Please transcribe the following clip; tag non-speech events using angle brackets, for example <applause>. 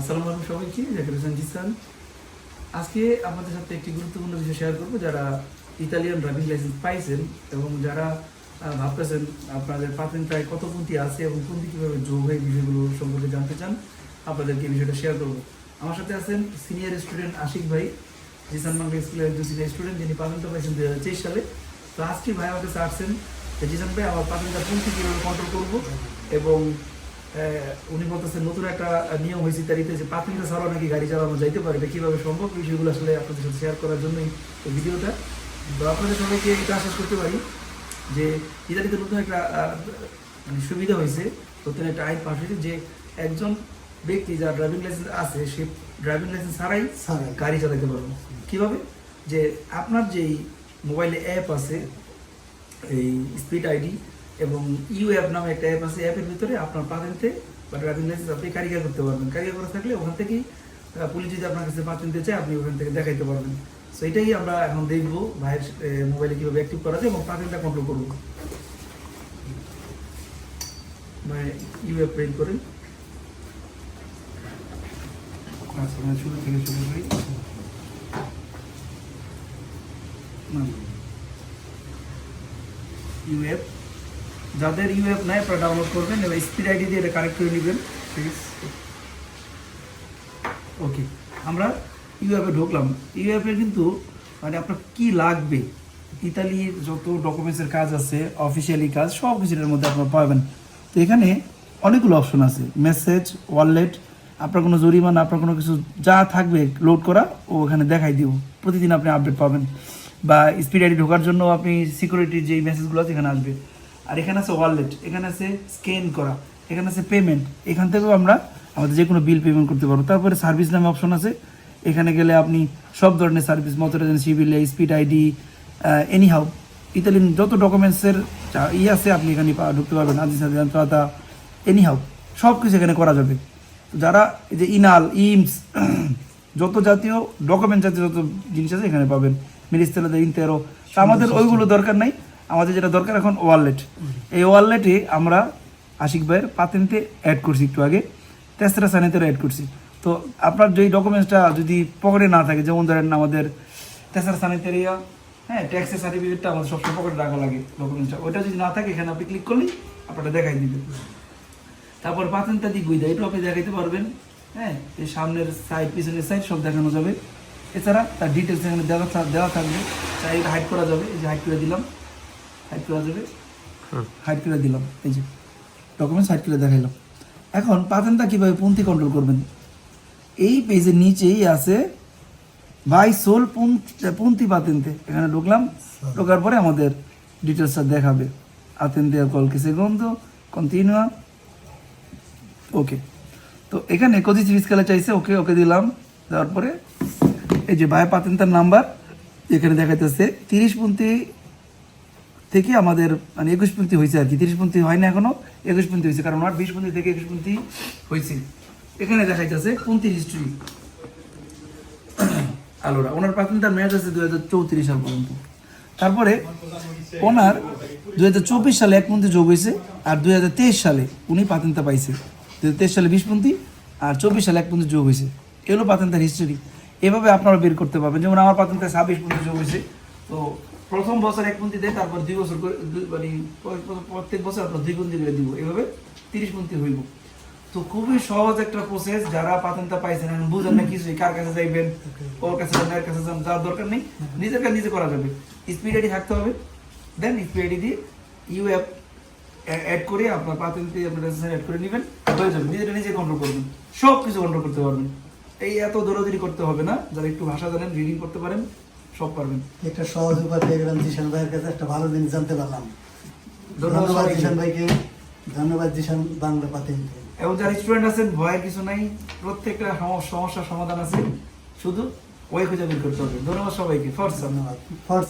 আসসালামু আলাইকুম সবাইকে, জাকির হোসেন জিসান। আজকে আপনাদের সাথে একটি গুরুত্বপূর্ণ বিষয় শেয়ার করব, যারা ইতালিয়ান ড্রাইভিং লাইসেন্স পাইছেন এবং যারা ভাবতেছেন আপনাদের পাতেন্টায় কত পন্থী আছে এবং পন্থী কীভাবে যোগ হয় বিষয়গুলো সম্পর্কে জানতে চান, আপনাদেরকে বিষয়টা শেয়ার করব। আমার সাথে আছেন সিনিয়র স্টুডেন্ট আশিক ভাই, জিসান বাংলা স্কুলের একজন সিনিয়র স্টুডেন্ট যিনি পাতেন্টা পাইছেন দু হাজার তেইশ সালে। তো আজকে ভাই আমাকে চাচ্ছেন যে জিসান ভাই, আমার পাতেন্টা পন্থী কীভাবে কন্ট্রোল করব এবং উনি বলতেছেন নতুন একটা নিয়ম হয়েছে ইতালিতে যে পাতিলটা ছাড়াও নাকি গাড়ি চালানো যাইতে পারে এটা কীভাবে সম্ভব? বিষয়গুলো আসলে আপনাদের সাথে শেয়ার করার জন্যই এই ভিডিওটা। তো আপনাদের সবাইকে এটা আশ্বাস করতে পারি যে ইতালিতে নতুন একটা মানে সুবিধা হয়েছে নতুন একটা আইন পাশ হয়েছে যে একজন ব্যক্তি যার ড্রাইভিং লাইসেন্স আছে সে ড্রাইভিং লাইসেন্স ছাড়াই ছাড়াই। গাড়ি চালাতে পারবে। কীভাবে? যে আপনার যেই মোবাইলে অ্যাপ আছে এই স্পিড আইডি এবং ইউ অ্যাপ নামে একটা অ্যাপ আছে অ্যাপের ভিতরে আপনার পাতেন্টে বা ড্রাইভিং লাইসেন্স আপনি কারিগর করতে পারবেন। কারিগর করা থাকলে ওখান থেকেই পুলিশ যদি আপনার কাছে পাতেন্টে চায় আপনি ওখান থেকে দেখাইতে পারবেন। সো এটাই আমরা এখন দেখব ভাইয়ের মোবাইলে কীভাবে অ্যাক্টিভ করা যায় এবং পাতেন্টটা কন্ট্রোল করব। ভাই ইউ অ্যাপ প্রিন্ট করেন আচ্ছা শুরু থেকে শুরু করি। ইউএফ যাদের ইউএফ নাই, আপনারা ডাউনলোড করবেন এবার স্পিড আইডি দিয়ে এটা কানেক্ট করে নেবেন। প্লিজ ওকে আমরা ইউ ইউএফে ঢুকলাম। ইউএফের কিন্তু মানে আপনার কী লাগবে? ইতালির যত ডকুমেন্টসের কাজ আছে অফিসিয়ালি কাজ, সব কিছুর মধ্যে আপনারা পাবেন। তো এখানে অনেকগুলো অপশন আছে। মেসেজ ওয়ালেট আপনার কোনো জরিমানা, আপনার কোনো কিছু যা থাকবে লোড করা, ও ওখানে দেখাই দিব। প্রতিদিন আপনি আপডেট পাবেন। বা স্পিড আইডি ঢোকার জন্য আপনি সিকিউরিটির যেই মেসেজগুলো আছে, এখানে আসবে। আর এখানে আছে ওয়ালেট এখানে আছে স্ক্যান করা এখানে আছে পেমেন্ট এখান থেকেও আমরা আমাদের যে কোনো বিল পেমেন্ট করতে পারব। তারপরে সার্ভিস নামে অপশন আছে। এখানে গেলে আপনি সব ধরনের সার্ভিস মোটর এজেন্সি বিলে স্পিড আইডি এনি হাউ ইতালিয়ান যত ডকুমেন্টসের ই আছে আপনি এখানে ঢুকতে পারবেন। যন্ত্রতা এনি হাউ সব কিছু এখানে করা যাবে। যারা এই যে ইনাল ইমস <clears throat> যত জাতীয় ডকুমেন্ট জাতীয় যত জিনিস আছে এখানে পাবেন। মিনিস্টারদের ইনতেরো। আমাদের ওইগুলো দরকার নাই। আমাদের যেটা দরকার এখন ওয়ালেট এই ওয়ালেটে আমরা আশিক ভাইয়ের পাতেন্টে অ্যাড করছি একটু আগে, তেসরা সানিতেরও অ্যাড করছি। তো আপনার যেই ডকুমেন্টসটা যদি পকেটে না থাকে, যেমন ধরেন আমাদের তেসরা সানিতেরিয়া হ্যাঁ ট্যাক্সের সার্টিফিকেটটা আমাদের সবসময় পকেটে রাখা লাগে ডকুমেন্টসটা ওইটা যদি না থাকে, এখানে আপনি ক্লিক করলেই আপনারা দেখাই দিবে। তারপর বই দেয় এটাও আপনি দেখাইতে পারবেন হ্যাঁ এই সামনের সাইড পিছনের সাইড সব দেখানো যাবে। এছাড়া তার ডিটেলস এখানে দেওয়া দেওয়া থাকবে। চাই হাইড করা যাবে, এই যে হাইড করে দিলাম। হাইড করা যাবে হাইড করে দিলাম। এই যে ডকুমেন্টস হাইড করে দেখাইলাম। এখন পাতেনটা কীভাবে পন্থী কন্ট্রোল করবেন? এই পেজের নিচেই আছে বাই সোল পন্থী পাতেন্তে এখানে ঢুকলাম। ঢোকার পরে আমাদের ডিটেলসটা দেখাবে। আতেন্তে কলকে সেগুndo কন্টিনিউয়া ওকে তো এখানে কদিস স্কেলে চাইছে ওকে ওকে দিলাম। দেওয়ার পরে এই যে বায় পাতেন্তার নাম্বার এখানে দেখাইতেছে তিরিশ পন্থী থেকে আমাদের মানে একুশ পন্থী হয়েছে আর কি, তিরিশ পন্থী হয় না এখনও, একুশ পন্থী হয়েছে কারণ ওনার বিশ পন্থী থেকে একুশ পন্থী হয়েছে এখানে দেখা দেখাইতেছে পন্থী হিস্ট্রি <clears throat> আলোরা, ওনার পাতেন্তার মেয়াদ আছে দু হাজার চৌত্রিশ সাল পর্যন্ত। তারপরে ওনার দু হাজার চব্বিশ সালে এক পন্থী যোগ হয়েছে আর দুই হাজার তেইশ সালে উনি পাতেন্তা পাইছে। দু হাজার তেইশ সালে বিশ পন্থী, আর চব্বিশ সালে এক পন্থী যোগ হয়েছে এগুলো পাতেন্তার হিস্ট্রি এভাবে আপনারা বের করতে পারবেন। যেমন আমার পাতেন্তায় ছাব্বিশ পন্থী যোগ হয়েছে তো প্রথম বছর এক পন্থী দেয়, তারপর দুই বছর করে মানে প্রত্যেক বছর আপনার দুই পন্থী করে দিব। এভাবে তিরিশ পন্থী হইব। তো খুবই সহজ একটা প্রসেস যারা পাতেন্তা পাইছেন বুঝেন না কিছু কার কাছে যাইবেন, ওর কাছে যান, এর কাছে যান, যাওয়ার দরকার নেই। নিজের কাছে নিজে করা যাবে। স্পিড আইডি থাকতে হবে। দেন স্পিড আইডি দিয়ে ইউ অ্যাপ অ্যাড করে আপনার পাতেন্টে আপনার রেজিস্ট্রেশন অ্যাড করে নেবেন। হয়ে যাবে। নিজেটা নিজে কন্ট্রোল করবেন। সব কিছু কন্ট্রোল করতে পারবেন। এই এত দৌড়াদৌড়ি করতে হবে না। যারা একটু ভাষা জানেন রিডিং করতে পারেন। সব পারবেন। একটা সহজ উপায় পেয়ে গেলাম জিশান ভাইয়ের কাছে একটা ভালো জিনিস জানতে পারলাম। ধন্যবাদ জিশান ভাইকে ধন্যবাদ জিশান বাংলা এবং যারা স্টুডেন্ট আছেন ভয়ের কিছু নাই প্রত্যেকটা সম- সমস্যার সমাধান আছে। শুধু ওই খুঁজে বের করতে হবে। ধন্যবাদ সবাইকে। ফর্স ধন্যবাদ। ফর